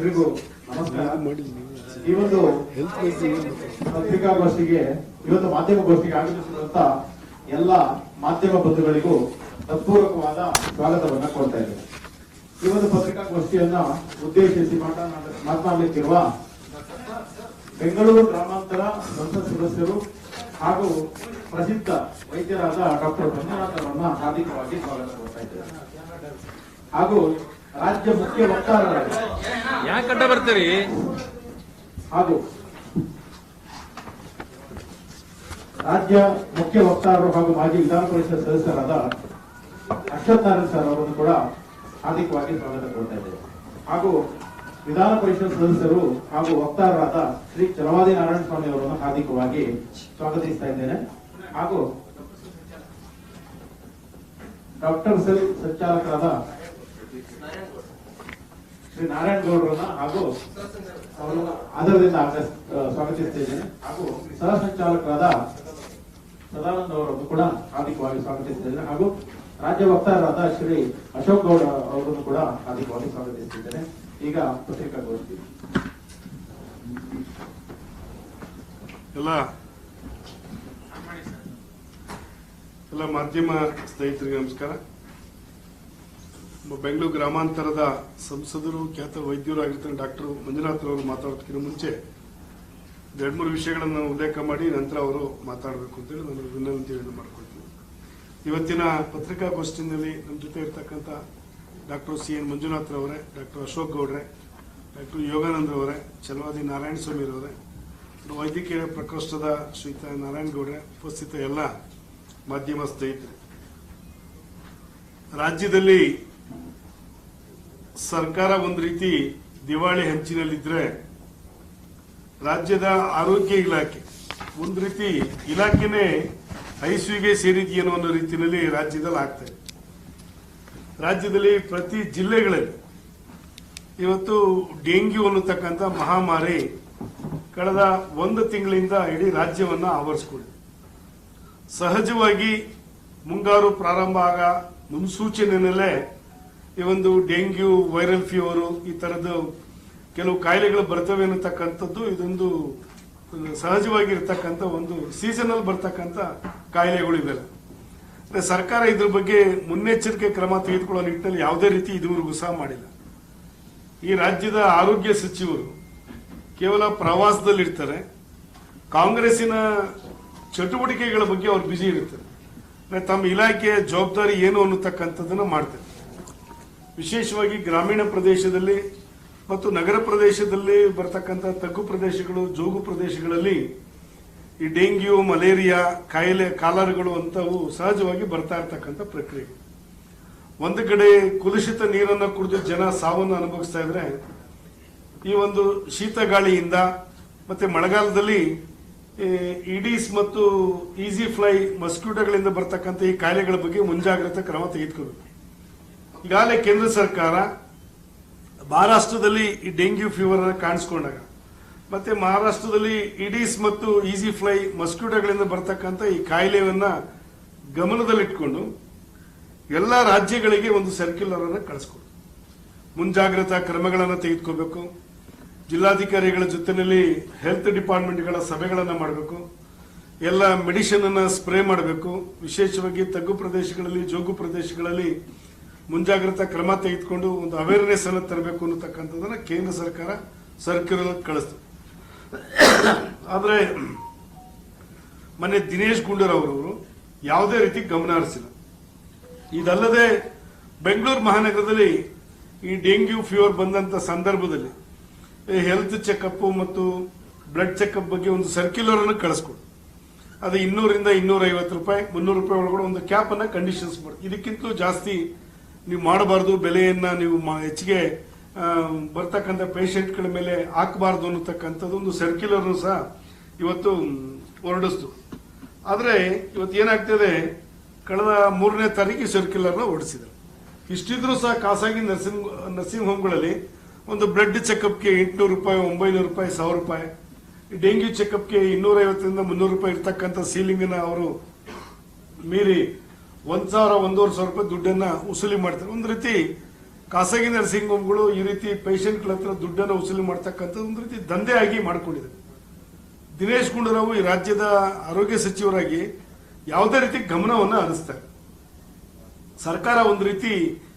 ಎಲ್ರಿಗೂ ನಮಸ್ಕಾರ. ಈ ಒಂದು ಪತ್ರಿಕಾಗೋಷ್ಠಿಗೆ ಇವತ್ತು ಮಾಧ್ಯಮಗೋಷ್ಠಿಗೆ ಆಗಮಿಸಿರುವಂತ ಎಲ್ಲ ಮಾಧ್ಯಮ ಬಂಧುಗಳಿಗೂ ಹೃತ್ಪೂರ್ವಕವಾದ ಸ್ವಾಗತವನ್ನ ಕೊಡ್ತಾ ಇದ್ದೇನೆ. ಈ ಒಂದು ಪತ್ರಿಕಾಗೋಷ್ಠಿಯನ್ನ ಉದ್ದೇಶಿಸಿ ಮಾತನಾಡ, ಮಾತನಾಡಲಿಕ್ಕಿರುವ ಬೆಂಗಳೂರು ಗ್ರಾಮಾಂತರ ಸಂಸತ್ ಸದಸ್ಯರು ಹಾಗೂ ಪ್ರಸಿದ್ಧ ವೈದ್ಯರಾದ ಡಾಕ್ಟರ್ ಮಂಜುನಾಥ್ ಅವರನ್ನ ಹಾರ್ದಿಕವಾಗಿ ಸ್ವಾಗತ ಕೊಡ್ತಾ ಹಾಗೂ ರಾಜ್ಯ ಮುಖ್ಯ ವಕ್ತಾರರ ಯಾಕೆ ಅಡ್ಡ ಬರ್ತೀರಿ ಹಾಗೂ ರಾಜ್ಯ ಮುಖ್ಯ ವಕ್ತಾರರು ಹಾಗೂ ಮಾಜಿ ವಿಧಾನ ಪರಿಷತ್ ಸದಸ್ಯರಾದ ಅಶ್ವಥ್ ನಾರಾಯಣ್ ಸರ್ ಅವರನ್ನು ಕೂಡ ಹಾರ್ದಿಕವಾಗಿ ಸ್ವಾಗತ ಕೊಡ್ತಾ ಇದ್ದೇವೆ. ಹಾಗೂ ವಿಧಾನ ಪರಿಷತ್ ಸದಸ್ಯರು ಹಾಗೂ ವಕ್ತಾರರಾದ ಶ್ರೀ ಚಲವಾದಿ ನಾರಾಯಣ ಸ್ವಾಮಿ ಅವರನ್ನು ಹಾರ್ದಿಕವಾಗಿ ಸ್ವಾಗತಿಸ್ತಾ ಇದ್ದೇನೆ. ಹಾಗೂ ಡಾಕ್ಟರ್ ಸೆಲ್ ಸಂಚಾಲಕರಾದ ಶ್ರೀ ನಾರಾಯಣ ಗೌಡರನ್ನ ಹಾಗೂ ಆಧಾರದಿಂದ ಸ್ವಾಗತಿಸುತ್ತಿದ್ದೇನೆ ಹಾಗೂ ಸಹ ಸಂಚಾಲಕರಾದ ಸದಾನಂದ ಅವರನ್ನು ಕೂಡ ಹಾರ್ದಿಕವಾಗಿ ಸ್ವಾಗತಿಸಿದ್ದೇನೆ ಹಾಗೂ ರಾಜ್ಯ ವಕ್ತಾರರಾದ ಶ್ರೀ ಅಶೋಕ್ ಗೌಡ ಅವರನ್ನು ಕೂಡ ಹಾರ್ದಿಕವಾಗಿ ಸ್ವಾಗತಿಸುತ್ತಿದ್ದೇನೆ ಈಗ ಪತ್ರಿಕಾಗೋಷ್ಠಿ ಎಲ್ಲ ಎಲ್ಲ ಮಾಧ್ಯಮ ಸ್ನೇಹಿತರಿಗೆ ನಮಸ್ಕಾರ. ಬೆಂಗಳೂರು ಗ್ರಾಮಾಂತರದ ಸಂಸದರು, ಖ್ಯಾತ ವೈದ್ಯರು ಆಗಿರ್ತಾರೆ ಡಾಕ್ಟರ್ ಮಂಜುನಾಥ್ ಅವರು ಮಾತಾಡೋದಕ್ಕಿಂತ ಮುಂಚೆ ಎರಡು ಮೂರು ವಿಷಯಗಳನ್ನು ಉಲ್ಲೇಖ ಮಾಡಿ ನಂತರ ಅವರು ಮಾತಾಡಬೇಕು ಅಂತೇಳಿ ನಾನು ವಿನಂತಿಯನ್ನು ಮಾಡ್ಕೊಳ್ತೀನಿ. ಇವತ್ತಿನ ಪತ್ರಿಕಾಗೋಷ್ಠಿನಲ್ಲಿ ನಮ್ಮ ಜೊತೆ ಇರ್ತಕ್ಕಂಥ ಡಾಕ್ಟರ್ ಸಿ ಎನ್ ಮಂಜುನಾಥ್ ಅವರೇ ಡಾಕ್ಟರ್ ಅಶೋಕ್ ಗೌಡ್ರೆ, ಡಾಕ್ಟರ್ ಯೋಗಾನಂದ್ ಅವರೇ ಚಲವಾದಿ ನಾರಾಯಣ ಸ್ವಾಮಿ ಅವರೇ ವೈದ್ಯಕೀಯ ಪ್ರಕೋಷ್ಠದ ಶ್ರೀತಾ ನಾರಾಯಣ ಗೌಡ್ರೆ ಉಪಸ್ಥಿತ ಎಲ್ಲ ಮಾಧ್ಯಮ ಸ್ನೇಹಿತರೆ. ರಾಜ್ಯದಲ್ಲಿ ಸರ್ಕಾರ ಒಂದು ರೀತಿ ದಿವಾಳಿ ಹಂಚಿನಲ್ಲಿದ್ರೆ ರಾಜ್ಯದ ಆರೋಗ್ಯ ಇಲಾಖೆ ಒಂದು ರೀತಿ ಇಲಾಖೆನೇ ಐಸಿಯುಗೆ ಸೇರಿದೆಯೇನೋ ಅನ್ನೋ ರೀತಿಯಲ್ಲಿ ರಾಜ್ಯದಲ್ಲಿ ಆಗ್ತದೆ ರಾಜ್ಯದಲ್ಲಿ ಪ್ರತಿ ಜಿಲ್ಲೆಗಳಲ್ಲಿ ಇವತ್ತು ಡೆಂಗ್ಯೂ ಅನ್ನತಕ್ಕಂಥ ಮಹಾಮಾರಿ ಕಳೆದ ಒಂದು ತಿಂಗಳಿಂದ ಇಡೀ ರಾಜ್ಯವನ್ನು ಆವರಿಸಿಕೊಂಡಿದೆ. ಸಹಜವಾಗಿ ಮುಂಗಾರು ಪ್ರಾರಂಭ ಆಗ ಮುನ್ಸೂಚನೆಯಲ್ಲೇ ಈ ಒಂದು ಡೆಂಗ್ಯೂ, ವೈರಲ್ ಫೀವರು ಈ ತರದ್ದು ಕೆಲವು ಕಾಯಿಲೆಗಳು ಬರ್ತವೆ ಅನ್ನತಕ್ಕಂಥದ್ದು ಇದೊಂದು ಸಹಜವಾಗಿರ್ತಕ್ಕಂಥ ಒಂದು ಸೀಸನಲ್ ಬರ್ತಕ್ಕಂಥ ಕಾಯಿಲೆಗಳು ಇವೆಲ್ಲ. ಸರ್ಕಾರ ಇದ್ರ ಬಗ್ಗೆ ಮುನ್ನೆಚ್ಚರಿಕೆ ಕ್ರಮ ತೆಗೆದುಕೊಳ್ಳೋ ನಿಟ್ಟಿನಲ್ಲಿ ಯಾವುದೇ ರೀತಿ ಇದುವರೆಗೂ ಸಹ ಮಾಡಿಲ್ಲ. ಈ ರಾಜ್ಯದ ಆರೋಗ್ಯ ಸಚಿವರು ಕೇವಲ ಪ್ರವಾಸದಲ್ಲಿರ್ತಾರೆ, ಕಾಂಗ್ರೆಸ್ಸಿನ ಚಟುವಟಿಕೆಗಳ ಬಗ್ಗೆ ಅವ್ರು ಬ್ಯುಸಿ ಇರ್ತಾರೆ. ತಮ್ಮ ಇಲಾಖೆಯ ಜವಾಬ್ದಾರಿ ಏನು ಅನ್ನತಕ್ಕಂಥದ್ದನ್ನ ಮಾಡ್ತಾರೆ. ವಿಶೇಷವಾಗಿ ಗ್ರಾಮೀಣ ಪ್ರದೇಶದಲ್ಲಿ ಮತ್ತು ನಗರ ಪ್ರದೇಶದಲ್ಲಿ ಬರ್ತಕ್ಕಂಥ ತಗ್ಗು ಪ್ರದೇಶಗಳು, ಜೋಗು ಪ್ರದೇಶಗಳಲ್ಲಿ ಈ ಡೆಂಗ್ಯೂ, ಮಲೇರಿಯಾ, ಕಾಯಿಲೆ, ಕಾಲರ್ಗಳು ಅಂತವು ಸಹಜವಾಗಿ ಬರ್ತಾ ಇರ್ತಕ್ಕಂಥ ಪ್ರಕ್ರಿಯೆ. ಒಂದು ಕಡೆ ಕುಲುಷಿತ ನೀರನ್ನು ಕುಡಿದು ಜನ ಸಾವನ್ನು ಅನುಭವಿಸ್ತಾ ಇದ್ರೆ, ಈ ಒಂದು ಶೀತ ಗಾಳಿಯಿಂದ ಮತ್ತೆ ಮಳೆಗಾಲದಲ್ಲಿ ಇಡೀಸ್ ಮತ್ತು ಈಸಿ ಫ್ಲೈ ಮಸ್ಕ್ಯೂಟೋಗಳಿಂದ ಬರ್ತಕ್ಕಂಥ ಈ ಕಾಯಿಲೆಗಳ ಬಗ್ಗೆ ಮುಂಜಾಗ್ರತಾ ಕ್ರಮ ತೆಗೆದುಕೋಬೇಕು ಈಗಾಗಲೇ ಕೇಂದ್ರ ಸರ್ಕಾರ ಮಹಾರಾಷ್ಟ್ರದಲ್ಲಿ ಈ ಡೆಂಗ್ಯೂ ಫೀವರ್ ಕಾಣಿಸ್ಕೊಂಡಾಗ. ಮತ್ತೆ ಮಹಾರಾಷ್ಟ್ರದಲ್ಲಿ ಇಡೀಸ್ ಮತ್ತು ಈಸಿ ಫ್ಲೈ ಮಸ್ಕ್ಯೂಟೋಗಳಿಂದ ಬರತಕ್ಕಂಥ ಈ ಕಾಯಿಲೆಯನ್ನ ಗಮನದಲ್ಲಿಟ್ಕೊಂಡು ಎಲ್ಲ ರಾಜ್ಯಗಳಿಗೆ ಒಂದು ಸರ್ಕ್ಯುಲರ್ ಅನ್ನು ಕಳಿಸ್ಕೊಡು. ಮುಂಜಾಗ್ರತಾ ಕ್ರಮಗಳನ್ನು ತೆಗೆದುಕೋಬೇಕು. ಜಿಲ್ಲಾಧಿಕಾರಿಗಳ ಜೊತೆಯಲ್ಲಿ ಹೆಲ್ತ್ ಡಿಪಾರ್ಟ್ಮೆಂಟ್ಗಳ ಸಭೆಗಳನ್ನು ಮಾಡಬೇಕು. ಎಲ್ಲ ಮೆಡಿಸಿನ್ ಅನ್ನು ಸ್ಪ್ರೇ ಮಾಡಬೇಕು. ವಿಶೇಷವಾಗಿ ತಗ್ಗು ಪ್ರದೇಶಗಳಲ್ಲಿ, ಜೋಗು ಪ್ರದೇಶಗಳಲ್ಲಿ ಮುಂಜಾಗ್ರತಾ ಕ್ರಮ ತೆಗೆದುಕೊಂಡು ಒಂದು ಅವೇರ್ನೆಸ್ ಅನ್ನು ತರಬೇಕು ಅನ್ನತಕ್ಕಂಥದ್ದನ್ನ ಕೇಂದ್ರ ಸರ್ಕಾರ ಸರ್ಕ್ಯುಲರ್ ಕಳಿಸ್ತು. ಆದರೆ, ಮೊನ್ನೆ ದಿನೇಶ್ ಗುಂಡೂರಾವ್ ಅವರು ಯಾವುದೇ ರೀತಿ ಗಮನ ಹರಿಸಿಲ್ಲ. ಇದಲ್ಲದೆ ಬೆಂಗಳೂರು ಮಹಾನಗರದಲ್ಲಿ ಈ ಡೆಂಗ್ಯೂ ಫೀವರ್ ಬಂದಂತ ಸಂದರ್ಭದಲ್ಲಿ ಹೆಲ್ತ್ ಚೆಕಪ್ ಮತ್ತು ಬ್ಲಡ್ ಚೆಕಪ್ ಬಗ್ಗೆ ಒಂದು ಸರ್ಕ್ಯುಲರ್ ಅನ್ನು ಕಳಿಸ್ಕೊಡು ಅದು ಇನ್ನೂರಿಂದ ಇನ್ನೂರೈವತ್ತು ರೂಪಾಯಿ, ಮುನ್ನೂರು ರೂಪಾಯಿ ಒಳಗಡೆ ಒಂದು ಕ್ಯಾಪ್ ಅನ್ನ ಕಂಡೀಷನ್ಸ್ ಮಾಡಿ ಇದಕ್ಕಿಂತಲೂ ಜಾಸ್ತಿ ನೀವು ಮಾಡಬಾರ್ದು, ಬೆಲೆಯನ್ನ ನೀವು ಹೆಚ್ಚಿಗೆ ಬರ್ತಕ್ಕಂಥ ಪೇಷಂಟ್ಗಳ ಮೇಲೆ ಹಾಕಬಾರ್ದು ಅನ್ನತಕ್ಕಂಥದ್ದು ಒಂದು ಸರ್ಕ್ಯುಲರ್ ಸಹ ಇವತ್ತು ಹೊರಡಿಸ್ತು. ಆದರೆ ಇವತ್ತು ಏನಾಗ್ತದೆ, ಕಳೆದ ಮೂರನೇ ತಾರೀಕು ಸರ್ಕ್ಯುಲರ್ನ ಹೊರಡಿಸಿದ್ರು ಇಷ್ಟಿದ್ರೂ ಸಹ ಖಾಸಗಿ ನರ್ಸಿಂಗ್ ನರ್ಸಿಂಗ್ ಹೋಮ್ಗಳಲ್ಲಿ ಒಂದು ಬ್ಲಡ್ ಚೆಕಪ್ಗೆ ಎಂಟುನೂರು ರೂಪಾಯಿ, ಒಂಬೈನೂರು ರೂಪಾಯಿ, ಸಾವಿರ ರೂಪಾಯಿ. ಡೆಂಗ್ಯೂ ಚೆಕಪ್ಗೆ ಇನ್ನೂರೈವತ್ತರಿಂದ ಮುನ್ನೂರು ರೂಪಾಯಿ ಇರತಕ್ಕಂಥ ಸೀಲಿಂಗನ್ನು ಅವರು ಮೀರಿ ಒಂದ್ ಸಾವಿರ ಒಂದೂವರೆ ಸಾವಿರ ರೂಪಾಯಿ ದುಡ್ಡನ್ನ ವಸೂಲಿ ಮಾಡ್ತಾರೆ. ಒಂದು ರೀತಿ ಖಾಸಗಿ ನರ್ಸಿಂಗ್ ಹೋಮ್ಗಳು ಈ ರೀತಿ ಪೇಷಂಟ್ಗಳ ಹತ್ರ ದುಡ್ಡನ್ನು ವಸೂಲಿ ಮಾಡ್ತಕ್ಕಂಥದ್ದು ಒಂದು ರೀತಿ ದಂಧೆ ಆಗಿ ಮಾಡಿಕೊಂಡಿದೆ. ದಿನೇಶ್ ಗುಂಡೂರಾವ್ ಈ ರಾಜ್ಯದ ಆರೋಗ್ಯ ಸಚಿವರಾಗಿ ಯಾವುದೇ ರೀತಿ ಗಮನವನ್ನು ಹರಿಸ್ತಾರೆ. ಸರ್ಕಾರ ಒಂದು ರೀತಿ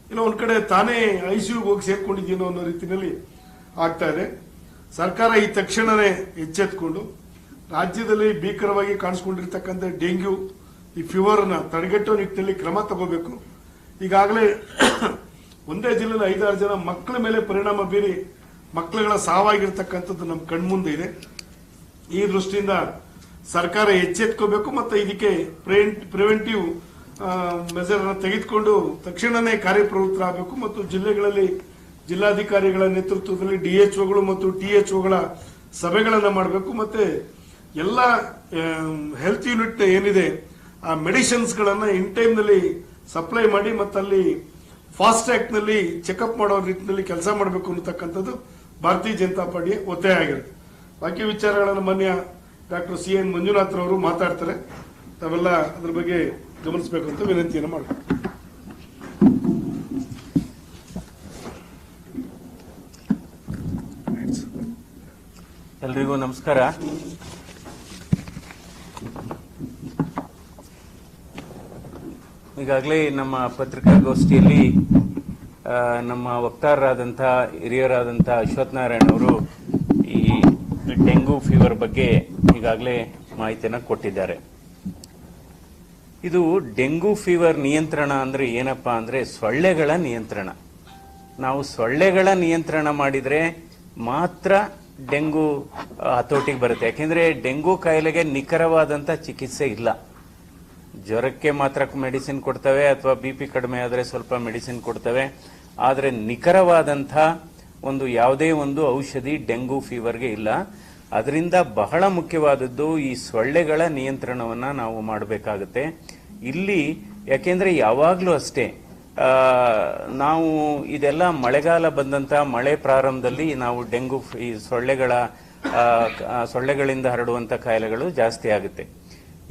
ಇಲ್ಲ ಒಂದ್ ಕಡೆ ತಾನೇ ಐಸಿಯುಗೆ ಹೋಗಿ ಸೇರ್ಕೊಂಡಿದ್ದೀನೋ ಅನ್ನೋ ರೀತಿಯಲ್ಲಿ ಆಗ್ತಾ ಇದೆ. ಸರ್ಕಾರ ಈ ತಕ್ಷಣವೇ ಎಚ್ಚೆತ್ಕೊಂಡು ರಾಜ್ಯದಲ್ಲಿ ಭೀಕರವಾಗಿ ಕಾಣಿಸ್ಕೊಂಡಿರ್ತಕ್ಕಂಥ ಡೆಂಗ್ಯೂ ಈ ಫೀವರ್ನ ತಡೆಗಟ್ಟುವ ನಿಟ್ಟಿನಲ್ಲಿ ಕ್ರಮ ತಗೋಬೇಕು. ಈಗಾಗಲೇ ಒಂದೇ ಜಿಲ್ಲೆಯಲ್ಲಿ ಐದಾರು ಜನ ಮಕ್ಕಳ ಮೇಲೆ ಪರಿಣಾಮ ಬೀರಿ ಮಕ್ಕಳುಗಳ ಸಾವಾಗಿರ್ತಕ್ಕಂಥದ್ದು ನಮ್ಮ ಕಣ್ಮುಂದೆ ಇದೆ. ಈ ದೃಷ್ಟಿಯಿಂದ ಸರ್ಕಾರ ಎಚ್ಚೆತ್ಕೋಬೇಕು ಮತ್ತು ಇದಕ್ಕೆ ಪ್ರಿವೆಂಟಿವ್ ಅನ್ನು ತೆಗೆದುಕೊಂಡು ತಕ್ಷಣವೇ ಕಾರ್ಯಪ್ರವೃತ್ತರಾಗಬೇಕು ಮತ್ತು ಜಿಲ್ಲೆಗಳಲ್ಲಿ ಜಿಲ್ಲಾಧಿಕಾರಿಗಳ ನೇತೃತ್ವದಲ್ಲಿ ಡಿಎಚ್ಒಗಳು ಮತ್ತು ಟಿಎಚ್ಒಗಳ ಸಭೆಗಳನ್ನು ಮಾಡಬೇಕು. ಮತ್ತೆ ಎಲ್ಲ ಹೆಲ್ತ್ ಯೂನಿಟ್ ಏನಿದೆ ಆ ಮೆಡಿಸಿನ್ಸ್ಗಳನ್ನು ಇನ್ ಟೈಮ್ನಲ್ಲಿ ಸಪ್ಲೈ ಮಾಡಿ ಮತ್ತಲ್ಲಿ ಫಾಸ್ಟ್ನಲ್ಲಿ ಚೆಕಪ್ ಮಾಡೋ ರೀತಿಯಲ್ಲಿ ಕೆಲಸ ಮಾಡಬೇಕು ಅನ್ನತಕ್ಕಂಥದ್ದು ಭಾರತೀಯ ಜನತಾ ಪಾರ್ಟಿಯ ಒತ್ತಾಯ ಆಗಿರುತ್ತೆ. ಬಾಕಿ ವಿಚಾರಗಳನ್ನು ಮಾನ್ಯ ಡಾಕ್ಟರ್ ಸಿ ಎನ್ ಮಂಜುನಾಥ್ ರವರು ಮಾತಾಡ್ತಾರೆ. ತಾವೆಲ್ಲ ಅದ್ರ ಬಗ್ಗೆ ಗಮನಿಸಬೇಕು ಅಂತ ವಿನಂತಿಯನ್ನು ಮಾಡ್ತೀನಿ ಎಲ್ರಿಗೂ ನಮಸ್ಕಾರ. ಈಗಾಗಲೇ ನಮ್ಮ ಪತ್ರಿಕಾಗೋಷ್ಠಿಯಲ್ಲಿ ನಮ್ಮ ವಕ್ತಾರರಾದಂಥ, ಹಿರಿಯರಾದಂಥ ಅಶ್ವಥ್ ನಾರಾಯಣ್ ಅವರು ಈ ಡೆಂಗು ಫೀವರ್ ಬಗ್ಗೆ ಈಗಾಗಲೇ ಮಾಹಿತಿಯನ್ನು ಕೊಟ್ಟಿದ್ದಾರೆ. ಇದು ಡೆಂಗು ಫೀವರ್ ನಿಯಂತ್ರಣ ಅಂದರೆ ಏನಪ್ಪಾ ಅಂದ್ರೆ ಸೊಳ್ಳೆಗಳ ನಿಯಂತ್ರಣ. ನಾವು ಸೊಳ್ಳೆಗಳ ನಿಯಂತ್ರಣ ಮಾಡಿದರೆ ಮಾತ್ರ ಡೆಂಗು ಹತೋಟಿಗೆ ಬರುತ್ತೆ. ಯಾಕೆಂದರೆ ಡೆಂಗು ಕಾಯಿಲೆಗೆ ನಿಖರವಾದಂಥ ಚಿಕಿತ್ಸೆ ಇಲ್ಲ. ಜ್ವರಕ್ಕೆ ಮಾತ್ರ ಮೆಡಿಸಿನ್ ಕೊಡ್ತವೆ ಅಥವಾ ಬಿ ಪಿ ಕಡಿಮೆ ಆದರೆ ಸ್ವಲ್ಪ ಮೆಡಿಸಿನ್ ಕೊಡ್ತವೆ. ಆದರೆ ನಿಖರವಾದಂಥ ಒಂದು ಯಾವುದೇ ಒಂದು ಔಷಧಿ ಡೆಂಗು ಫೀವರ್ಗೆ ಇಲ್ಲ. ಅದರಿಂದ ಬಹಳ ಮುಖ್ಯವಾದದ್ದು ಈ ಸೊಳ್ಳೆಗಳ ನಿಯಂತ್ರಣವನ್ನು ನಾವು ಮಾಡಬೇಕಾಗುತ್ತೆ. ಇಲ್ಲಿ ಯಾಕೆಂದರೆ ಯಾವಾಗಲೂ ಅಷ್ಟೇ ನಾವು ಇದೆಲ್ಲ ಮಳೆಗಾಲ ಬಂದಂಥ ಮಳೆ ಪ್ರಾರಂಭದಲ್ಲಿ ನಾವು ಡೆಂಗು, ಈ ಸೊಳ್ಳೆಗಳ ಸೊಳ್ಳೆಗಳಿಂದ ಹರಡುವಂಥ ಕಾಯಿಲೆಗಳು ಜಾಸ್ತಿ ಆಗುತ್ತೆ.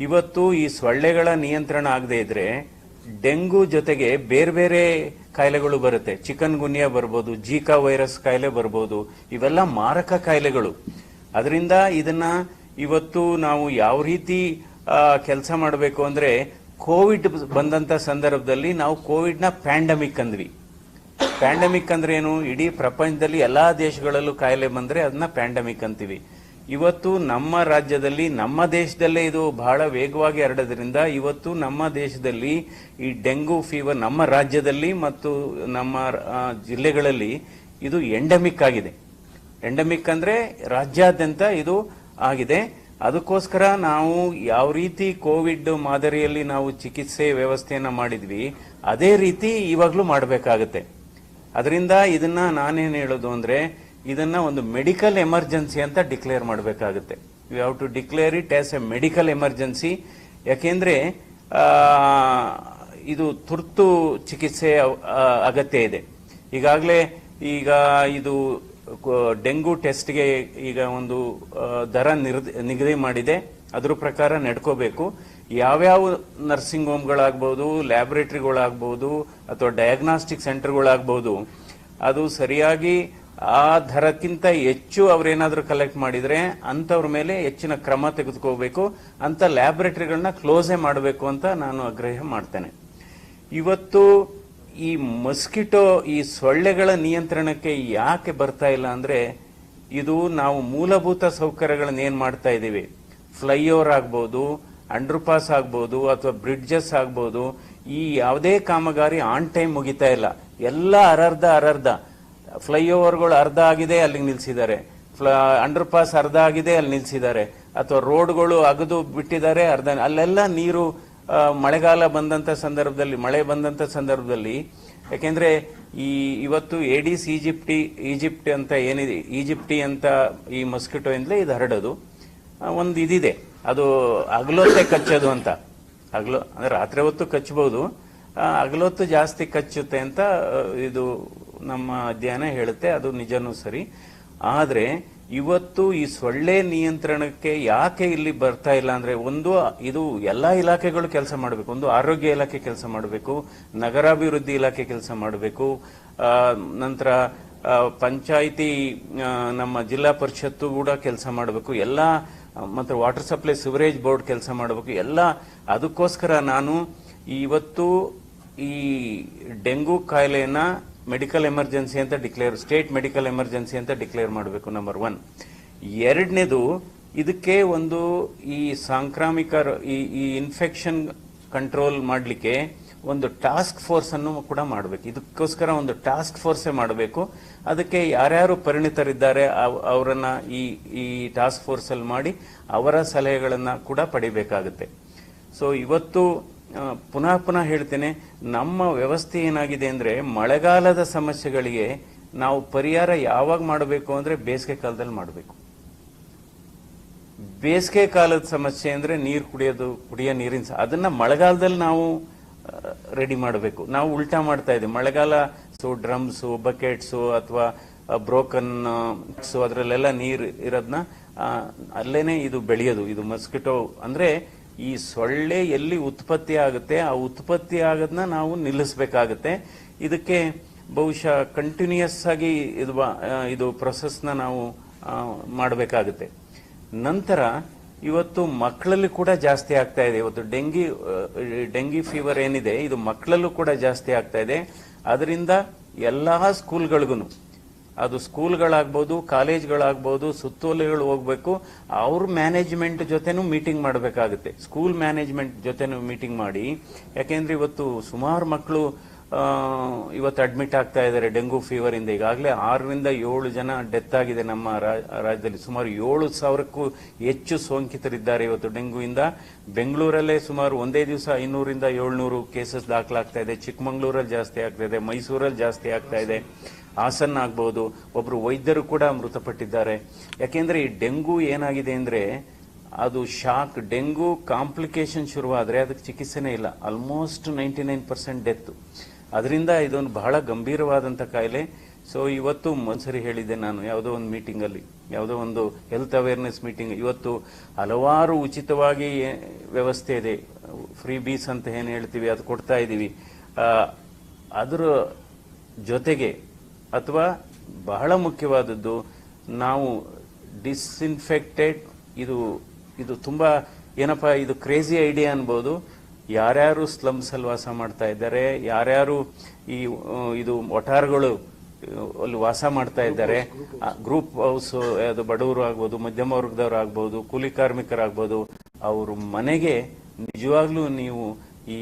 ಇವತ್ತು ಈ ಸೊಳ್ಳೆಗಳ ನಿಯಂತ್ರಣ ಆಗದೆ ಇದ್ರೆ ಡೆಂಗು ಜೊತೆಗೆ ಬೇರೆ ಬೇರೆ ಕಾಯಿಲೆಗಳು ಬರುತ್ತೆ. ಚಿಕನ್ ಗುನ್ಯಾ ಬರ್ಬೋದು ಜೀಕಾ ವೈರಸ್ ಕಾಯಿಲೆ ಬರ್ಬೋದು, ಇವೆಲ್ಲ ಮಾರಕ ಕಾಯಿಲೆಗಳು. ಅದರಿಂದ ಇದನ್ನ ಇವತ್ತು ನಾವು ಯಾವ ರೀತಿ ಕೆಲಸ ಮಾಡಬೇಕು ಅಂದ್ರೆ ಕೋವಿಡ್ ಬಂದಂತ ಸಂದರ್ಭದಲ್ಲಿ ನಾವು ಕೋವಿಡ್ನ ಪ್ಯಾಂಡಮಿಕ್ ಅಂದ್ವಿ. ಪ್ಯಾಂಡಮಿಕ್ ಅಂದ್ರೆ ಏನು? ಇಡೀ ಪ್ರಪಂಚದಲ್ಲಿ ಎಲ್ಲಾ ದೇಶಗಳಲ್ಲೂ ಕಾಯಿಲೆ ಬಂದ್ರೆ ಅದನ್ನ ಪ್ಯಾಂಡಮಿಕ್ ಅಂತೀವಿ. ಇವತ್ತು ನಮ್ಮ ರಾಜ್ಯದಲ್ಲಿ, ನಮ್ಮ ದೇಶದಲ್ಲೇ ಇದು ಬಹಳ ವೇಗವಾಗಿ ಹರಡೋದ್ರಿಂದ ಇವತ್ತು ನಮ್ಮ ದೇಶದಲ್ಲಿ ಈ ಡೆಂಗು ಫೀವರ್ ನಮ್ಮ ರಾಜ್ಯದಲ್ಲಿ ಮತ್ತು ನಮ್ಮ ಜಿಲ್ಲೆಗಳಲ್ಲಿ ಇದು ಎಂಡಮಿಕ್ ಆಗಿದೆ. ಎಂಡಮಿಕ್ ಅಂದ್ರೆ ರಾಜ್ಯಾದ್ಯಂತ ಇದು ಆಗಿದೆ. ಅದಕ್ಕೋಸ್ಕರ ನಾವು ಯಾವ ರೀತಿ ಕೋವಿಡ್ ಮಾದರಿಯಲ್ಲಿ ನಾವು ಚಿಕಿತ್ಸೆ ವ್ಯವಸ್ಥೆಯನ್ನು ಮಾಡಿದ್ವಿ, ಅದೇ ರೀತಿ ಇವಾಗಲೂ ಮಾಡಬೇಕಾಗತ್ತೆ. ಅದರಿಂದ ಇದನ್ನ ನಾನೇನು ಹೇಳೋದು ಅಂದ್ರೆ ಇದನ್ನ ಒಂದು ಮೆಡಿಕಲ್ ಎಮರ್ಜೆನ್ಸಿ ಅಂತ ಡಿಕ್ಲೇರ್ ಮಾಡಬೇಕಾಗುತ್ತೆ. You have to declare it as a medical emergency ಯಾಕೆಂದ್ರೆ ಇದು ತುರ್ತು ಚಿಕಿತ್ಸೆ ಅಗತ್ಯ ಇದೆ. ಈಗಾಗಲೇ ಈಗ ಇದು ಡೆಂಗು ಟೆಸ್ಟ್ಗೆ ಈಗ ಒಂದು ದರ ನಿರ್ದಿ, ನಿಗದಿ ಮಾಡಿದೆ. ಅದ್ರ ಪ್ರಕಾರ ನಡ್ಕೋಬೇಕು. ಯಾವ್ಯಾವ ನರ್ಸಿಂಗ್ ಹೋಮ್ಗಳಾಗ್ಬೋದು, ಲ್ಯಾಬೊರೇಟ್ರಿಗಳಾಗ್ಬೋದು, ಅಥವಾ ಡಯಾಗ್ನಾಸ್ಟಿಕ್ ಸೆಂಟರ್ಗಳಾಗ್ಬೋದು, ಅದು ಸರಿಯಾಗಿ ಆ ದರಕ್ಕಿಂತ ಹೆಚ್ಚು ಅವರೇನಾದರೂ ಕಲೆಕ್ಟ್ ಮಾಡಿದ್ರೆ ಅಂಥವ್ರ ಮೇಲೆ ಹೆಚ್ಚಿನ ಕ್ರಮ ತೆಗೆದುಕೋಬೇಕು ಅಂತ ಲ್ಯಾಬೊರೇಟರಿಗಳನ್ನ ಕ್ಲೋಸೇ ಮಾಡಬೇಕು ಅಂತ ನಾನು ಆಗ್ರಹ ಮಾಡ್ತೇನೆ. ಇವತ್ತು ಈ ಮಸ್ಕಿಟೋ ಈ ಸೊಳ್ಳೆಗಳ ನಿಯಂತ್ರಣಕ್ಕೆ ಯಾಕೆ ಬರ್ತಾ ಇಲ್ಲ ಅಂದ್ರೆ ಇದು ನಾವು ಮೂಲಭೂತ ಸೌಕರ್ಯಗಳನ್ನ ಏನು ಮಾಡ್ತಾ ಇದ್ದೀವಿ. ಫ್ಲೈಓವರ್ ಆಗ್ಬೋದು ಅಂಡರ್ ಪಾಸ್ ಆಗ್ಬೋದು, ಅಥವಾ ಬ್ರಿಡ್ಜಸ್ ಆಗ್ಬೋದು. ಈ ಯಾವುದೇ ಕಾಮಗಾರಿ ಆನ್ ಟೈಮ್ ಮುಗಿತಾ ಇಲ್ಲ. ಎಲ್ಲ ಅರರ್ಧ ಅರರ್ಧ. ಫ್ಲೈಓವರ್ಗಳು ಅರ್ಧ ಆಗಿದೆ, ಅಲ್ಲಿಗೆ ನಿಲ್ಸಿದ್ದಾರೆ. ಅಂಡರ್ ಪಾಸ್ ಅರ್ಧ ಆಗಿದೆ, ಅಲ್ಲಿ ನಿಲ್ಸಿದ್ದಾರೆ. ಅಥವಾ ರೋಡ್ಗಳು ಅಗದು ಬಿಟ್ಟಿದ್ದಾರೆ, ಅರ್ಧ ಅಲ್ಲೆಲ್ಲ ನೀರು ಮಳೆಗಾಲ ಬಂದಂತ ಸಂದರ್ಭದಲ್ಲಿ, ಮಳೆ ಬಂದಂತ ಸಂದರ್ಭದಲ್ಲಿ, ಯಾಕೆಂದ್ರೆ ಈ, ಇವತ್ತು ಏಡಿಸ್ ಈಜಿಪ್ಟಿ, ಈಜಿಪ್ಟ್ ಅಂತ ಏನಿದೆ, ಈಜಿಪ್ಟಿ ಅಂತ ಈ ಮಸ್ಕಿಟೋ ಇಂದಲೇ ಇದು ಹರಡೋದು. ಒಂದು ಇದಿದೆ. ಅದು ಅಗಲೊತ್ತೆ ಕಚ್ಚೋದು ಅಂತ. ಅಗಲೋ, ಅಂದ್ರೆ ರಾತ್ರಿ ಹೊತ್ತು ಕಚ್ಚಬಹುದು. ಅಗಲೊತ್ತು ಜಾಸ್ತಿ ಕಚ್ಚುತ್ತೆ ಅಂತ ಇದು ನಮ್ಮ ಅಧ್ಯಯನ ಹೇಳುತ್ತೆ, ಅದು ನಿಜನೂ ಸರಿ. ಆದರೆ ಇವತ್ತು ಈ ಸೊಳ್ಳೆ ನಿಯಂತ್ರಣಕ್ಕೆ ಯಾಕೆ ಇಲ್ಲಿ ಬರ್ತಾ ಇಲ್ಲ ಅಂದ್ರೆ ಒಂದು, ಇದು ಎಲ್ಲ ಇಲಾಖೆಗಳು ಕೆಲಸ ಮಾಡಬೇಕು. ಒಂದು ಆರೋಗ್ಯ ಇಲಾಖೆ ಕೆಲಸ ಮಾಡಬೇಕು, ನಗರಾಭಿವೃದ್ಧಿ ಇಲಾಖೆ ಕೆಲಸ ಮಾಡಬೇಕು. ನಂತರ ಪಂಚಾಯಿತಿ ನಮ್ಮ ಜಿಲ್ಲಾ ಪರಿಷತ್ತು ಕೂಡ ಕೆಲಸ ಮಾಡಬೇಕು. ಎಲ್ಲ, ಮತ್ತೆ ವಾಟರ್ ಸಪ್ಲೈ ಸಿವರೇಜ್ ಬೋರ್ಡ್ ಕೆಲಸ ಮಾಡಬೇಕು. ಎಲ್ಲ, ಅದಕ್ಕೋಸ್ಕರ ನಾನು ಇವತ್ತು ಈ ಡೆಂಗು ಕಾಯಿಲೆಯನ್ನ ಮೆಡಿಕಲ್ ಎಮರ್ಜೆನ್ಸಿ ಅಂತ ಡಿಕ್ಲೇರ್ ಸ್ಟೇಟ್ ಮೆಡಿಕಲ್ ಎಮರ್ಜೆನ್ಸಿ ಅಂತ ಡಿಕ್ಲೇರ್ ಮಾಡಬೇಕು ನಂಬರ್ ಒನ್ ಎರಡನೇದು, ಇದಕ್ಕೆ ಒಂದು ಈ ಸಾಂಕ್ರಾಮಿಕ ಈ ಈ ಇನ್ಫೆಕ್ಷನ್ ಕಂಟ್ರೋಲ್ ಮಾಡಲಿಕ್ಕೆ ಒಂದು ಟಾಸ್ಕ್ ಫೋರ್ಸ್ ಅನ್ನು ಕೂಡ ಮಾಡಬೇಕು. ಇದಕ್ಕೋಸ್ಕರ ಒಂದು ಟಾಸ್ಕ್ ಫೋರ್ಸೇ ಮಾಡಬೇಕು. ಅದಕ್ಕೆ ಯಾರ್ಯಾರು ಪರಿಣಿತರಿದ್ದಾರೆ ಅವರನ್ನು ಈ ಈ ಟಾಸ್ಕ್ ಫೋರ್ಸ್ ಅಲ್ಲಿ ಮಾಡಿ ಅವರ ಸಲಹೆಗಳನ್ನು ಕೂಡ ಪಡಿಬೇಕಾಗುತ್ತೆ. ಸೊ ಇವತ್ತು ಪುನಃ ಪುನಃ ಹೇಳ್ತೇನೆ, ನಮ್ಮ ವ್ಯವಸ್ಥೆ ಏನಾಗಿದೆ ಅಂದ್ರೆ ಮಳೆಗಾಲದ ಸಮಸ್ಯೆಗಳಿಗೆ ನಾವು ಪರಿಹಾರ ಯಾವಾಗ ಮಾಡಬೇಕು ಅಂದ್ರೆ ಬೇಸಿಗೆ ಕಾಲದಲ್ಲಿ ಮಾಡಬೇಕು. ಬೇಸಿಗೆ ಕಾಲದ ಸಮಸ್ಯೆ ಅಂದ್ರೆ ನೀರು ಕುಡಿಯೋದು, ಕುಡಿಯೋ ನೀರಿನ ಅದನ್ನು ಮಳೆಗಾಲದಲ್ಲಿ ನಾವು ರೆಡಿ ಮಾಡಬೇಕು. ನಾವು ಉಲ್ಟಾ ಮಾಡ್ತಾ ಇದ್ದೀವಿ. ಮಳೆಗಾಲ ಸೊ ಡ್ರಮ್ಸು ಬಕೆಟ್ಸು ಅಥವಾ ಬ್ರೋಕನ್ ಸೊ ಅದರಲ್ಲೆಲ್ಲ ನೀರು ಇರೋದನ್ನ ಅಲ್ಲೇನೆ ಇದು ಬೆಳೆಯೋದು. ಇದು ಮಸ್ಕಿಟೋ ಅಂದ್ರೆ ಈ ಸೊಳ್ಳೆ ಎಲ್ಲಿ ಉತ್ಪತ್ತಿ ಆಗುತ್ತೆ, ಆ ಉತ್ಪತ್ತಿ ಆಗೋದನ್ನ ನಾವು ನಿಲ್ಲಿಸಬೇಕಾಗತ್ತೆ. ಇದಕ್ಕೆ ಬಹುಶಃ ಕಂಟಿನ್ಯೂಯಸ್ ಆಗಿ ಇದು ಇದು ಪ್ರೊಸೆಸ್ನ ನಾವು ಮಾಡಬೇಕಾಗುತ್ತೆ. ನಂತರ ಇವತ್ತು ಮಕ್ಕಳಲ್ಲಿ ಕೂಡ ಜಾಸ್ತಿ ಆಗ್ತಾ ಇದೆ. ಇವತ್ತು ಡೆಂಗಿ ಡೆಂಗಿ ಫೀವರ್ ಏನಿದೆ, ಇದು ಮಕ್ಕಳಲ್ಲೂ ಕೂಡ ಜಾಸ್ತಿ ಆಗ್ತಾ ಇದೆ. ಅದರಿಂದ ಎಲ್ಲಾ ಸ್ಕೂಲ್ಗಳಿಗೂ ಅದು ಸ್ಕೂಲ್ಗಳಾಗ್ಬೋದು, ಕಾಲೇಜ್ಗಳಾಗ್ಬೋದು, ಸುತ್ತೋಲೆಗಳು ಹೋಗ್ಬೇಕು, ಅವ್ರ ಮ್ಯಾನೇಜ್ಮೆಂಟ್ ಜೊತೆನೂ ಮೀಟಿಂಗ್ ಮಾಡಬೇಕಾಗುತ್ತೆ. ಸ್ಕೂಲ್ ಮ್ಯಾನೇಜ್ಮೆಂಟ್ ಜೊತೆನೂ ಮೀಟಿಂಗ್ ಮಾಡಿ. ಯಾಕೆಂದ್ರೆ ಇವತ್ತು ಸುಮಾರು ಮಕ್ಕಳು ಇವತ್ತು ಅಡ್ಮಿಟ್ ಆಗ್ತಾ ಇದ್ದಾರೆ ಡೆಂಗು ಫೀವರ್ ಇಂದ. ಈಗಾಗಲೇ ಆರರಿಂದ ಏಳು ಜನ ಡೆತ್ ಆಗಿದೆ ನಮ್ಮ ರಾಜ್ಯದಲ್ಲಿ. ಸುಮಾರು ಏಳು ಸಾವಿರಕ್ಕೂ ಹೆಚ್ಚು ಸೋಂಕಿತರಿದ್ದಾರೆ ಇವತ್ತು ಡೆಂಗುವಿಂದ. ಬೆಂಗಳೂರಲ್ಲೇ ಸುಮಾರು ಒಂದೇ ದಿವಸ ಐನೂರಿಂದ ಏಳ್ನೂರು ಕೇಸಸ್ ದಾಖಲಾಗ್ತಾ ಇದೆ. ಚಿಕ್ಕಮಗಳೂರಲ್ಲಿ ಜಾಸ್ತಿ ಆಗ್ತಾ ಇದೆ. ಮೈಸೂರಲ್ಲಿ ಜಾಸ್ತಿ ಆಗ್ತಾ ಇದೆ. ಹಾಸನ್ ಆಗ್ಬಹುದು ಒಬ್ರು ವೈದ್ಯರು ಕೂಡ ಮೃತಪಟ್ಟಿದ್ದಾರೆ. ಯಾಕೆಂದ್ರೆ ಈ ಡೆಂಗು ಏನಾಗಿದೆ ಅಂದ್ರೆ ಅದು ಶಾಕ್ ಡೆಂಗು ಕಾಂಪ್ಲಿಕೇಶನ್ ಶುರುವಾದ್ರೆ ಅದಕ್ಕೆ ಚಿಕಿತ್ಸೆನೇ ಇಲ್ಲ. Almost ninety nine percent death ಅದರಿಂದ ಇದೊಂದು ಬಹಳ ಗಂಭೀರವಾದಂಥ ಕಾಯಿಲೆ. ಸೊ ಇವತ್ತು ಒಂದ್ಸರಿ ಹೇಳಿದ್ದೆ ನಾನು, ಯಾವುದೋ ಒಂದು ಮೀಟಿಂಗಲ್ಲಿ, ಯಾವುದೋ ಒಂದು ಹೆಲ್ತ್ ಅವೇರ್ನೆಸ್ ಮೀಟಿಂಗ್ ಇವತ್ತು ಹಲವಾರು ಉಚಿತವಾಗಿ ವ್ಯವಸ್ಥೆ ಇದೆ. ಫ್ರೀ ಬೀಸ್ ಅಂತ ಏನು ಹೇಳ್ತೀವಿ, ಅದು ಕೊಡ್ತಾ ಇದ್ದೀವಿ. ಅದರ ಜೊತೆಗೆ, ಅಥವಾ ಬಹಳ ಮುಖ್ಯವಾದದ್ದು, ನಾವು ಡಿಸ್ಇನ್ಫೆಕ್ಟೆಡ್ ಇದು ಇದು ತುಂಬ ಏನಪ್ಪ, ಇದು ಕ್ರೇಜಿ ಐಡಿಯಾ ಅನ್ಬೋದು. ಯಾರ್ಯಾರು ಸ್ಲಮ್ಸ್ ಅಲ್ಲಿ ವಾಸ ಮಾಡ್ತಾ ಇದ್ದಾರೆ, ಯಾರ್ಯಾರು ಈ ಇದು ಒಟಾರ್ಗಳು ಅಲ್ಲಿ ವಾಸ ಮಾಡ್ತಾ ಇದ್ದಾರೆ ಗ್ರೂಪ್ ಹೌಸ್ ಅದು ಬಡವರು ಆಗ್ಬೋದು, ಮಧ್ಯಮ ವರ್ಗದವ್ರು ಆಗ್ಬೋದು, ಕೂಲಿ ಕಾರ್ಮಿಕರಾಗ್ಬೋದು, ಅವ್ರ ಮನೆಗೆ ನಿಜವಾಗ್ಲೂ ನೀವು ಈ